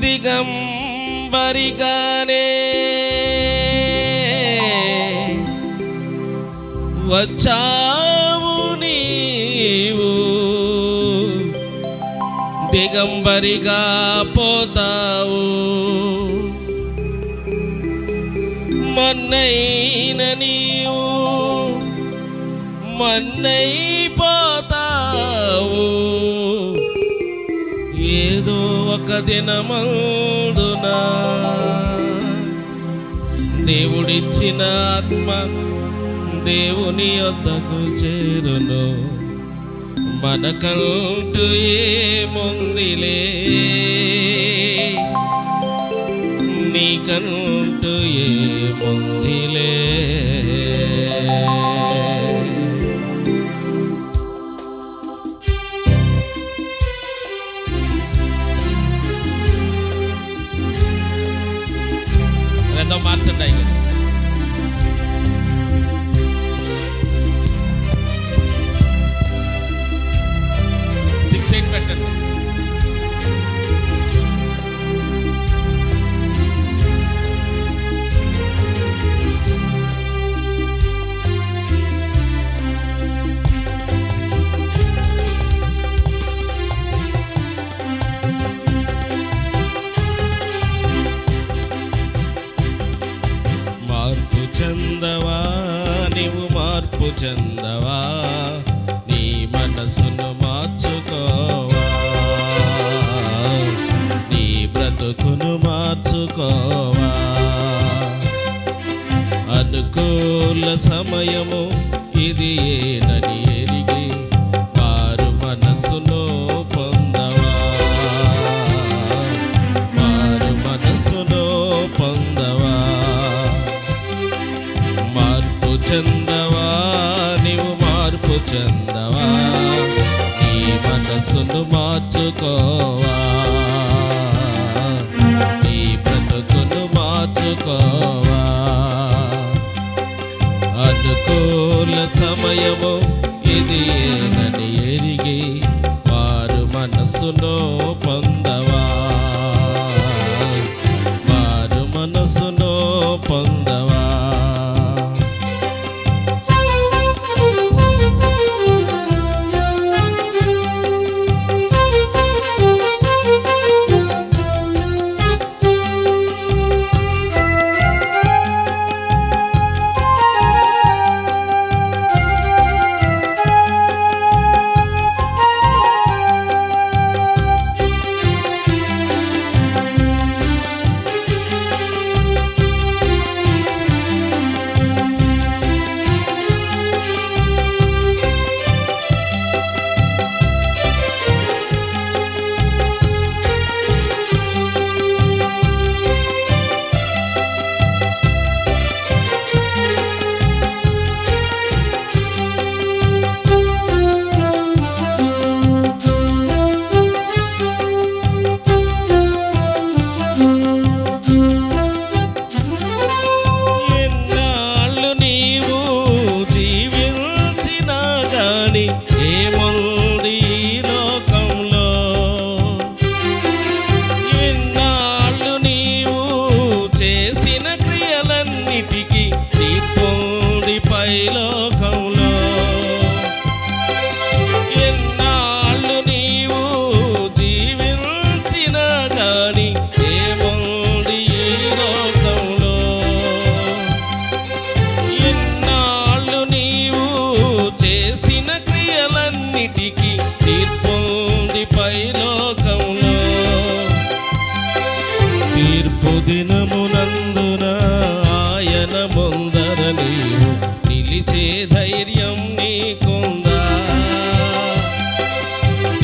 దిగంబరిగానే వచ్చావు నీవు. దిగంబరిగా పోతావు. మన్నైన నీవు మన్నైపోతావు దినమందునా దేవుడిచ్చిన ఆత్మ దేవుని వద్దకు చేరును. మనకంటూ ఏముందిలే? నీకంటూ ఏముందిలే? ఏదో మార్చండి అయ్యారు సిక్స్ ఎయిట్ పెట్టండి. అనుకూల సమయము ఇది ఏనని ఎరిగి వారు మనసులో పొందవా? వారు మనసులో పొందవా? మార్పు చెందవా? నీవు మార్పు చెందవా? నీ మనసును మార్చుకోవా? నీ బ్రతుకును మార్చుకోవా అనుకూల సమయము ఇది ఎరిగి వారు మనసులో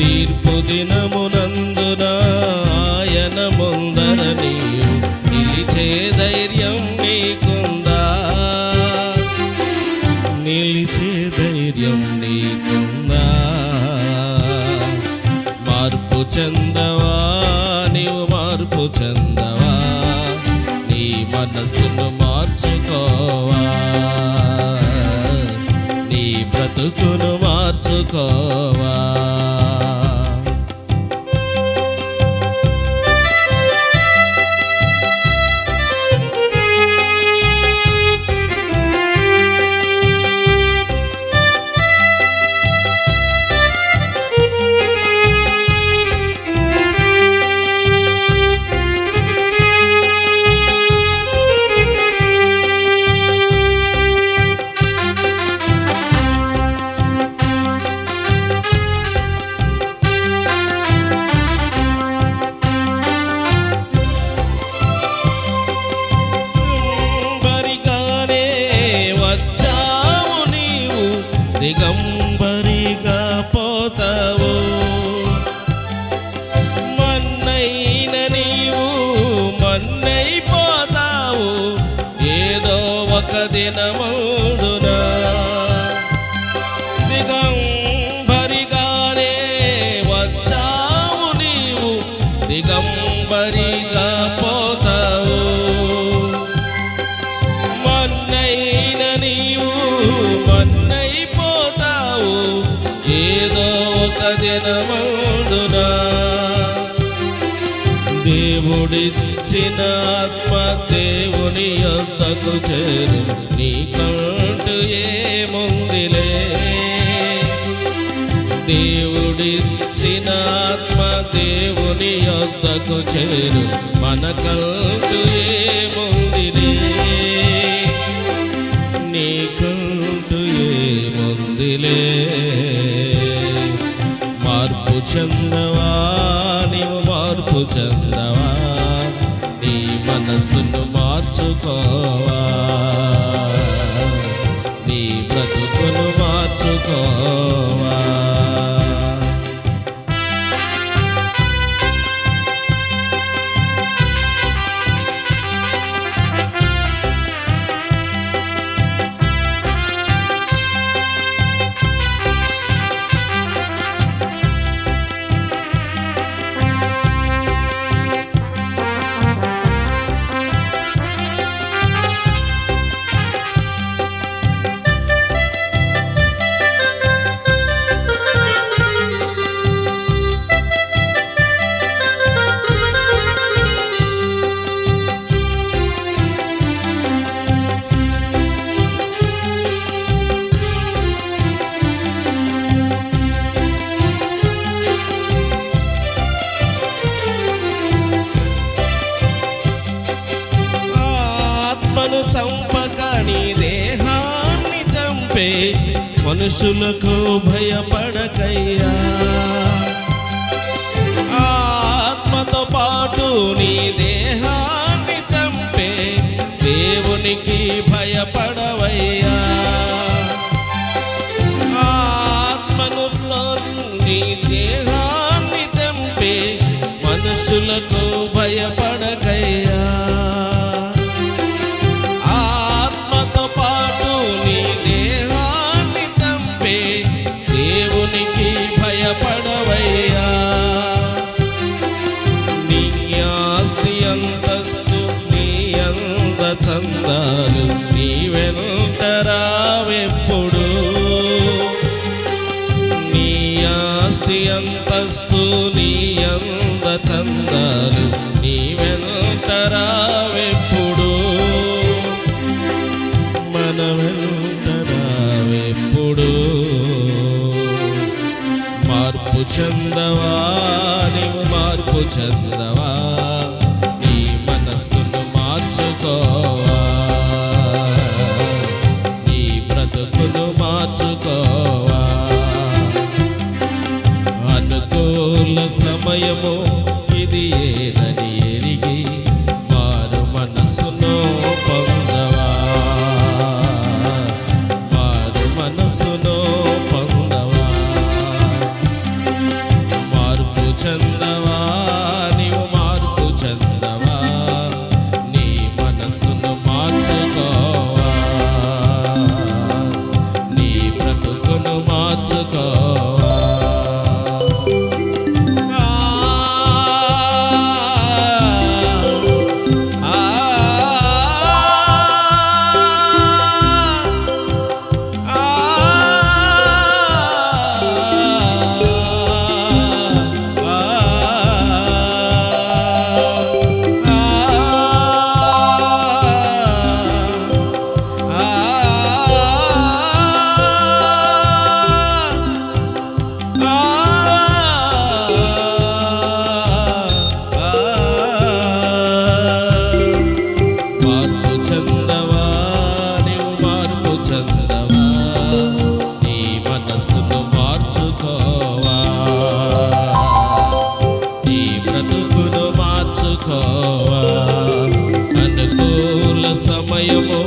తీర్పు దినమునందున ఆయన ముందర నీవు నిలిచే ధైర్యం నీకుందా? నిలిచే ధైర్యం నీకుందా? మార్పు చెందవా? నీవు మార్పు చెందవా? నీ మనసును మార్చుకోవా? నీ బ్రతుకును మార్చుకోవా దినమందున దిగంబరిగానే వచ్చావు నీవు దిగంబరిగా పోతావు. మన్నైన నీవు మన్నైపోతావు. ఏదో ఒక దినమందున దేవుడిచ్చిన ఆత్మ దేవుని అంతకు చేరు నీ కంటు ఏముందిలే? దేవుడిచ్చిన ఆత్మ దేవుని అంతకు చేరు మన కంటు ఏముందిలే? నీ కంటు ఏముందిలే? మార్పు చెందవా? నీవు మార్పు చెందవా? మనసును మార్చుకోవా? నీ బ్రతుకును మార్చుకోవా? ఆత్మను చంపక నీ దేహాన్ని చంపే మనుషులకు భయపడకయ్యా. ఆత్మతో పాటు నీ దేహాన్ని చంపే దేవునికి భయపడవయ్యా. ఆత్మను నీ దేహాన్ని చంపే మనుషులకు భయపడ నీ ఆస్తి అంతస్తు నీ అంద చందాలు నీ వెంటరావెప్పుడు నీ ఆస్తి అంతస్తు నీ అంద చందాలు నీ వెంటరావెప్పుడు మన వెంటరావెప్పుడు చెందవా నీవు మార్పు చెందవా నీ మనస్సును మార్చుకోవా. నీ బ్రతుకును మార్చుకోవా. అనుకూల సమయము ఇది ఏ eu vou